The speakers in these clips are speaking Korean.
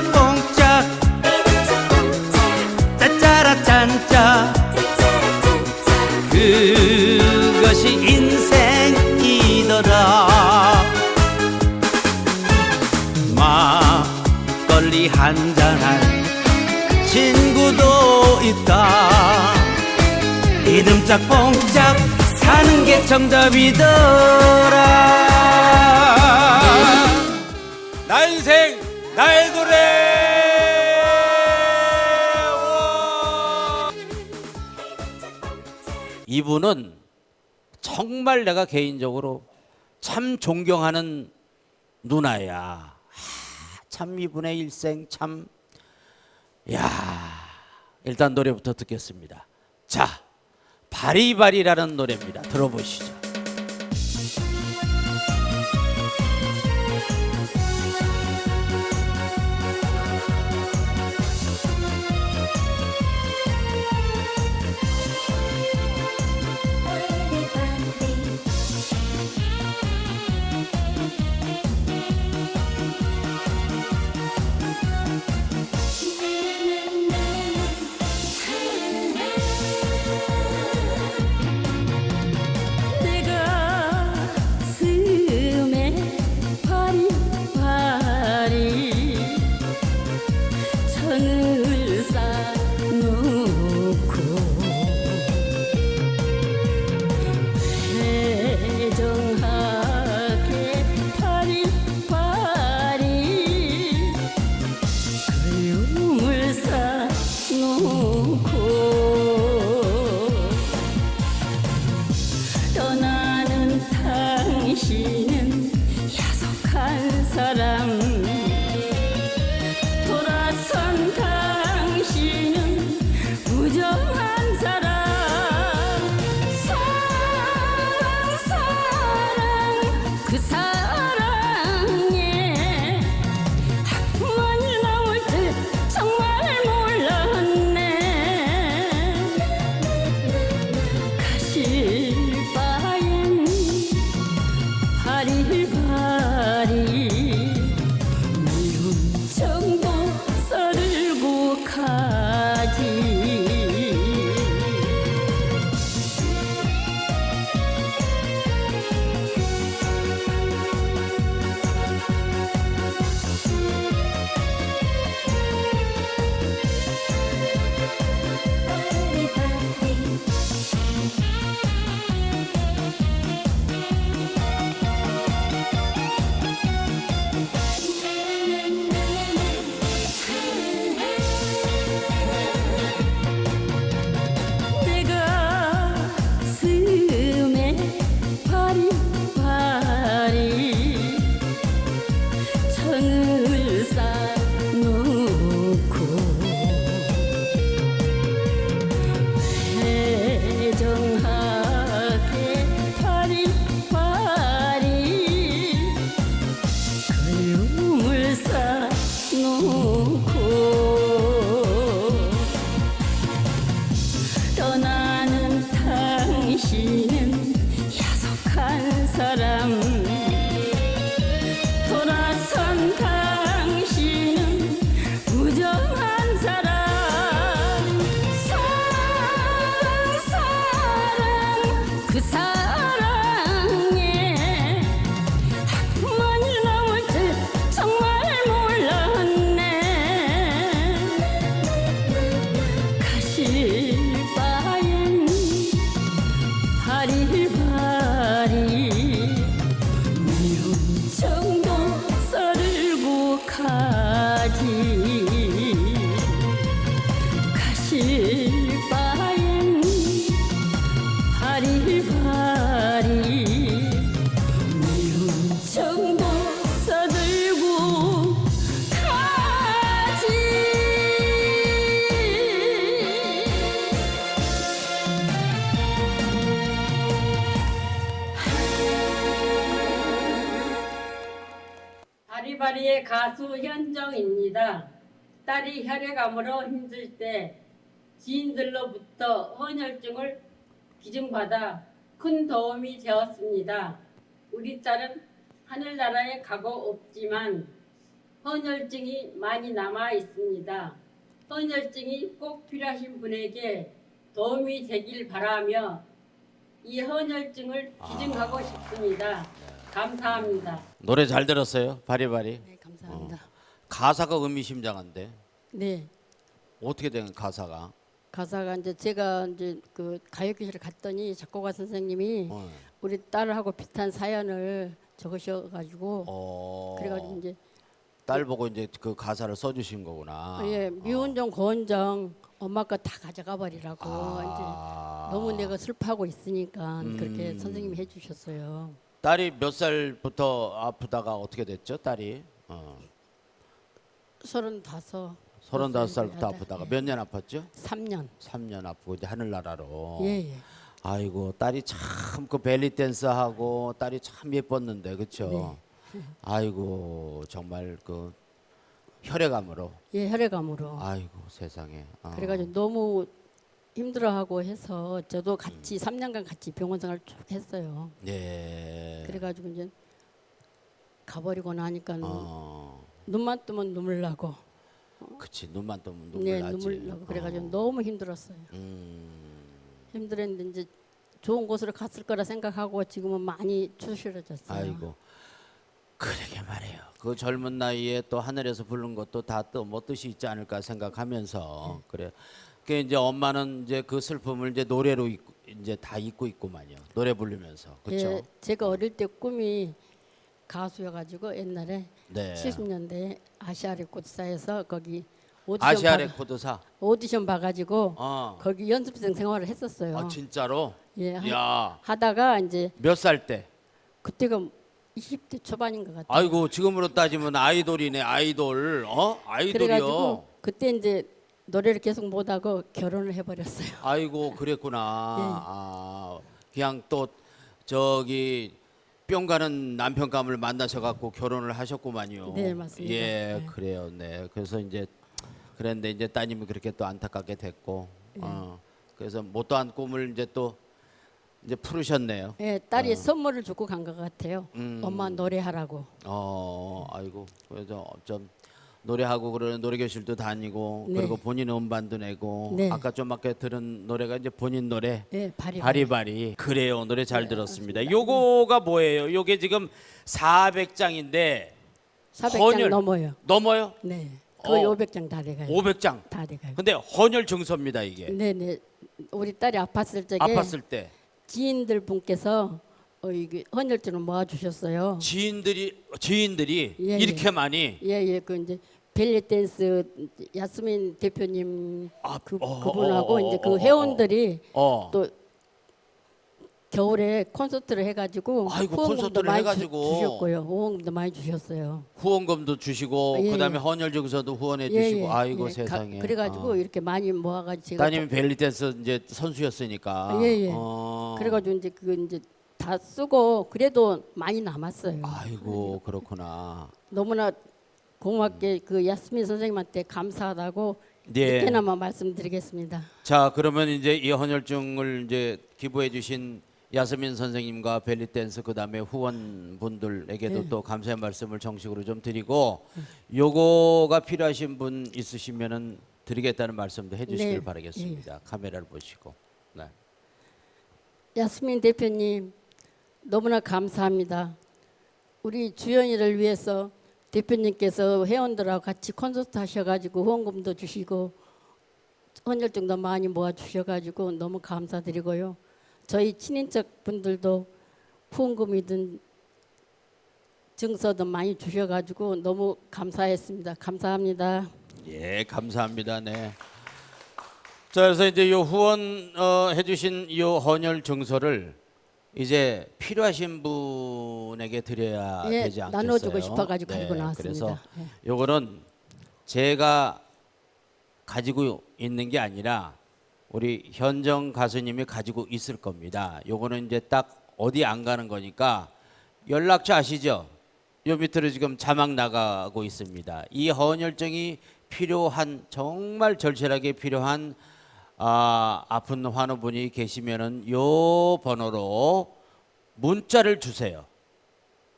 뽕짝뽕짝 짜짜라 짠짜. 그것이 인생이더라. 막걸리 한잔할 친구도 있다. 이름 짝뽕짝 사는 게 정답이더라 이분은 정말 내가 개인적으로 참 존경하는 누나야. 아, 참 이분의 일생 참. 야 일단 노래부터 듣겠습니다. 자, 바리바리라는 노래입니다. 들어보시죠. 떠나는 당신 가수 현정입니다. 딸이 혈액암으로 힘들 때 지인들로부터 헌혈증을 기증받아 큰 도움이 되었습니다. 우리 딸은 하늘나라에 가고 없지만 헌혈증이 많이 남아 있습니다. 헌혈증이 꼭 필요하신 분에게 도움이 되길 바라며 이 헌혈증을 기증하고 싶습니다. 감사합니다. 노래 잘 들었어요. 바리바리. 네, 감사합니다. 가사가 의미심장한데 네. 어떻게 된 가사가? 가사가 이제 제가 이제 그 가요교실에 갔더니 작곡가 선생님이 어. 우리 딸하고 비슷한 사연을 적으셔가지고 어. 그래가지고 이제 딸 보고 이제 그 가사를 써주신 거구나. 예 미운정 고운정 엄마 거 다 가져가 버리라고 아. 이제 너무 내가 슬퍼하고 있으니까 그렇게 음. 선생님이 해주셨어요. 딸이 몇 살부터 아프다가 어떻게 됐죠? 딸이 어. 서른다섯. 서른다섯 살부터 네, 아프다가 예. 몇년 아팠죠? 3년. 3년 아프고 이제 하늘나라로. 예 예. 아이고 딸이 참 그 벨리 댄스 하고 딸이 참 예뻤는데 그렇죠. 아이고 정말 그 혈액암으로. 예 혈액암으로. 아이고 세상에. 어. 그래가지고 너무 힘들어하고 해서 저도 같이 음. 3년간 같이 병원 생활 쭉 했어요. 예. 그래가지고 이제 가버리고 나니까 어. 눈만 뜨면 눈물 나고 그치 눈만 뜨면 눈물 네 나지. 눈물 나고 그래가지고 어. 너무 힘들었어요. 음. 힘들었는데 이제 좋은 곳으로 갔을 거라 생각하고 지금은 많이 추스러졌어요. 아이고 그러게 말해요. 그 젊은 나이에 또 하늘에서 부른 것도 다 또 뭐 뜻이 있지 않을까 생각하면서 네. 그래. 그 이제 엄마는 이제 그 슬픔을 이제 노래로 잊고, 이제 다 잊고 있고만요. 노래 부르면서 그렇죠. 예, 제가 어릴 때 꿈이 가수여가지고 옛날에 네. 70년대 아시아 레코드사에서 거기 오디션 아시아 봐, 레코드사. 오디션 봐가지고 어. 거기 연습생 생활을 했었어요. 아 진짜로? 예, 하, 야. 하다가 이제 몇 살 때? 그때가 20대 초반인 것 같아요. 아이고 지금으로 따지면 아이돌이네 아이돌. 어? 아이돌이요. 그래가지고 그때 이제 노래를 계속 못하고 결혼을 해버렸어요. 아이고 그랬구나. 예. 아, 그냥 또 저기 뿅 가는 남편감을 만나셔 갖고 결혼을 하셨구만요. 네, 맞습니다. 예, 네. 그래요. 네. 그래서 이제 그랬는데 이제 따님이 그렇게 또 안타깝게 됐고, 예. 어, 그래서 못다한 꿈을 이제 또 이제 풀으셨네요. 예, 딸이 선물을 주고 간 것 같아요. 어. 음. 엄마 노래하라고. 어, 아이고 그래서 좀 노래하고 그러는 노래 교실도 다니고 네. 그리고 본인 음반도 내고 네. 아까 좀 아까 들은 노래가 이제 본인 노래 예, 바리. 바리바리 그래요 노래 네, 잘 들었습니다. 요거가 뭐예요? 요게 지금 400장인데 400장 헌혈. 넘어요. 넘어요? 네, 거의 어. 500장 다 돼가요. 500장. 다 돼가요. 근데 헌혈 증서입니다 이게. 네, 네. 우리 딸이 아팠을 적에 아팠을 때 지인들 분께서 어, 이게 헌혈증을 모아 주셨어요. 지인들이 지인들이 예, 이렇게 예. 많이 예, 예, 그 이제 벨리 댄스 야스민 대표님 아, 그 어, 그분하고 어, 어, 이제 어, 그 어, 회원들이 어. 또 겨울에 콘서트를 해가지고 아이고, 후원금도 콘서트를 많이 해가지고. 주, 주셨고요. 후원금도 많이 주셨어요. 후원금도 주시고 예, 그다음에 예. 헌혈 증서도 후원해 주시고 아이고 예. 세상에. 가, 그래가지고 어. 이렇게 많이 모아가지고 제가 따님이 벨리 댄스 이제 선수였으니까. 예, 예. 어. 그래가지고 이제 그 이제 다 쓰고 그래도 많이 남았어요. 아이고 그렇구나. 너무나 고맙게 그 야스민 선생님한테 감사하다고 네. 이렇게나마 말씀드리겠습니다. 자 그러면 이제 이 헌혈증을 이제 기부해 주신 야스민 선생님과 벨리 댄스 그다음에 후원분들에게도 네. 또 감사의 말씀을 정식으로 좀 드리고 요거가 필요하신 분 있으시면은 드리겠다는 말씀도 해주시길 네. 바라겠습니다. 카메라를 보시고. 네. 야스민 대표님 너무나 감사합니다. 우리 주연이를 위해서 대표님께서 회원들하고 같이 콘서트 하셔가지고 후원금도 주시고 헌혈증도 많이 모아 주셔가지고 너무 감사드리고요. 저희 친인척 분들도 후원금이든 증서도 많이 주셔가지고 너무 감사했습니다. 감사합니다. 예, 감사합니다. 네. 자, 그래서 이제 요 후원 어, 해주신 요 헌혈 증서를 이제 필요하신 분에게 드려야 예, 되지 않겠어요? 나눠주고 싶어가지고 가지고 네, 나왔습니다. 그래서 예. 요거는 제가 가지고 있는 게 아니라 우리 현정 가수님이 가지고 있을 겁니다. 요거는 이제 딱 어디 안 가는 거니까 연락처 아시죠? 요 밑으로 지금 자막 나가고 있습니다. 이 헌혈증이 필요한 정말 절실하게 필요한 아, 아픈 환우분이 계시면은 요 번호로 문자를 주세요.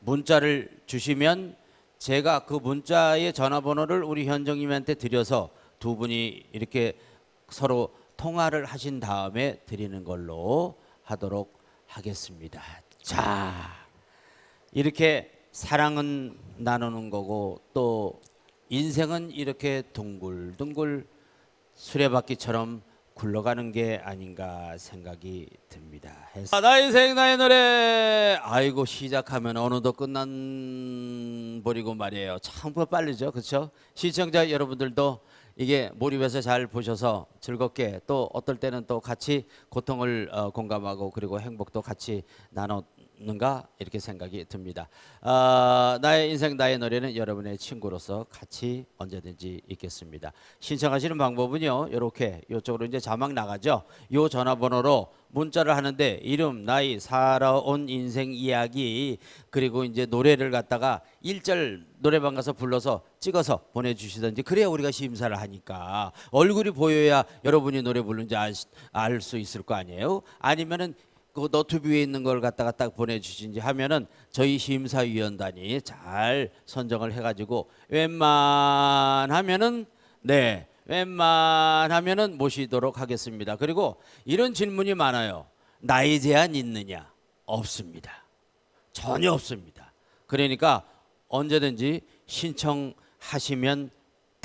문자를 주시면 제가 그 문자의 전화번호를 우리 현정님한테 드려서 두 분이 이렇게 서로 통화를 하신 다음에 드리는 걸로 하도록 하겠습니다. 자, 이렇게 사랑은 나누는 거고 또 인생은 이렇게 둥글둥글 수레바퀴처럼 굴러가는 게 아닌가 생각이 듭니다. 아, 나의 인생 나의 노래. 아이고 시작하면 어느덧 끝난 버리고 말이에요. 참 빠르죠, 그렇죠? 시청자 여러분들도 이게 몰입해서 잘 보셔서 즐겁게 또 어떨 때는 또 같이 고통을 어, 공감하고 그리고 행복도 같이 나 누는가 이렇게 생각이 듭니다. 아, 나의 인생 나의 노래는 여러분의 친구로서 같이 언제든지 있겠습니다. 신청하시는 방법은요. 이렇게 이쪽으로 이제 자막 나가죠. 요 전화번호로 문자를 하는데 이름, 나이, 살아온 인생 이야기 그리고 이제 노래를 갖다가 일절 노래방 가서 불러서 찍어서 보내주시든지 그래야 우리가 심사를 하니까 얼굴이 보여야 여러분이 노래 부르는지 알 수 있을 거 아니에요? 아니면은 그 너튜브에 있는 걸 갖다가 딱 보내주신지 하면은 저희 심사위원단이 잘 선정을 해가지고 웬만하면은 네 웬만하면은 모시도록 하겠습니다. 그리고 이런 질문이 많아요. 나이 제한 있느냐? 없습니다. 전혀 없습니다. 그러니까 언제든지 신청하시면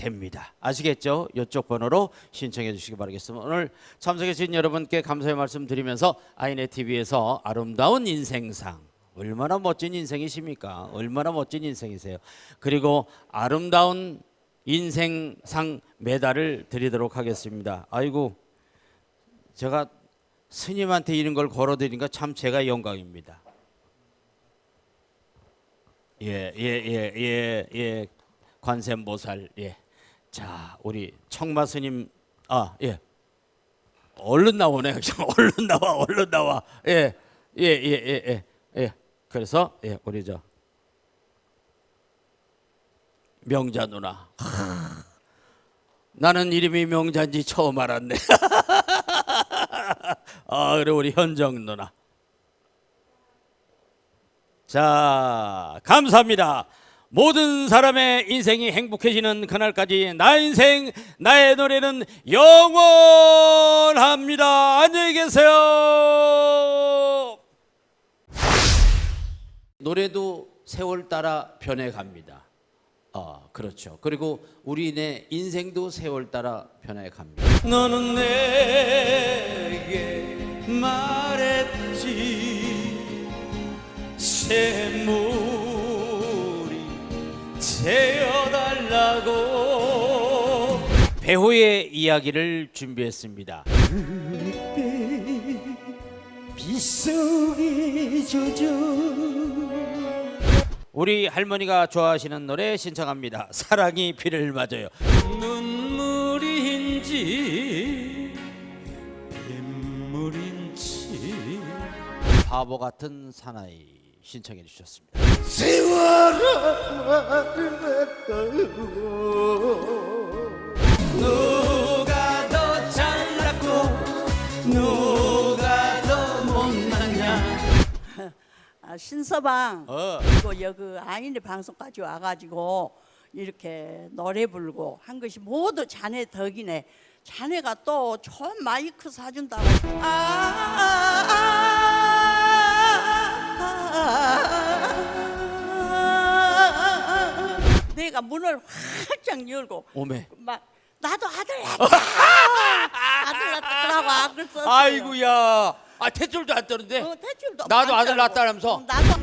됩니다. 아시겠죠? 이쪽 번호로 신청해 주시기 바라겠습니다. 오늘 참석해 주신 여러분께 감사의 말씀 드리면서 아이네 TV에서 아름다운 인생상 얼마나 멋진 인생이십니까? 얼마나 멋진 인생이세요. 그리고 아름다운 인생상 메달을 드리도록 하겠습니다. 아이고 제가 스님한테 이런 걸 걸어 드리니까 참 제가 영광입니다. 예, 예, 예, 예, 예. 관세음보살. 예. 자, 우리 청마 스님 아, 예. 얼른 나오네. 얼른 나와. 얼른 나와. 예. 예, 예, 예, 예. 예. 그래서 예, 우리 저 명자 누나. 하, 나는 이름이 명자인지 처음 알았네. 아, 그래 우리 현정 누나. 자, 감사합니다. 모든 사람의 인생이 행복해지는 그날까지 나 인생 나의 노래는 영원합니다. 안녕히 계세요. 노래도 세월 따라 변해갑니다. 아, 그렇죠. 그리고 우리네 인생도 세월 따라 변해갑니다. 너는 내게 말했지 샘물 이 새어달라고 배우의 이야기를 준비했습니다. 빗속에 젖어 우리 할머니가 좋아하시는 노래 신청합니다. 사랑이 비를 맞아요. 눈물인지 빗물인지 바보 같은 사나이 신청해 주셨습니다. 누가 더 잘났고 누가 더 못났냐 아, 신서방 어. 그리고 여기 아이네 방송까지 와가지고 이렇게 노래 부르고 한 것이 모두 자네 덕이네. 자네가 또 좋은 마이크 사준다고. 아, 아, 아, 아, 내가 문을 활짝 열고 오메 막 나도 아들 낳자 아들 그러고 악을 썼어요. 아이고야 아 태줄도 안 떠는데 어, 대출도 나도 안 아들. 낳았다면서? 어, 나도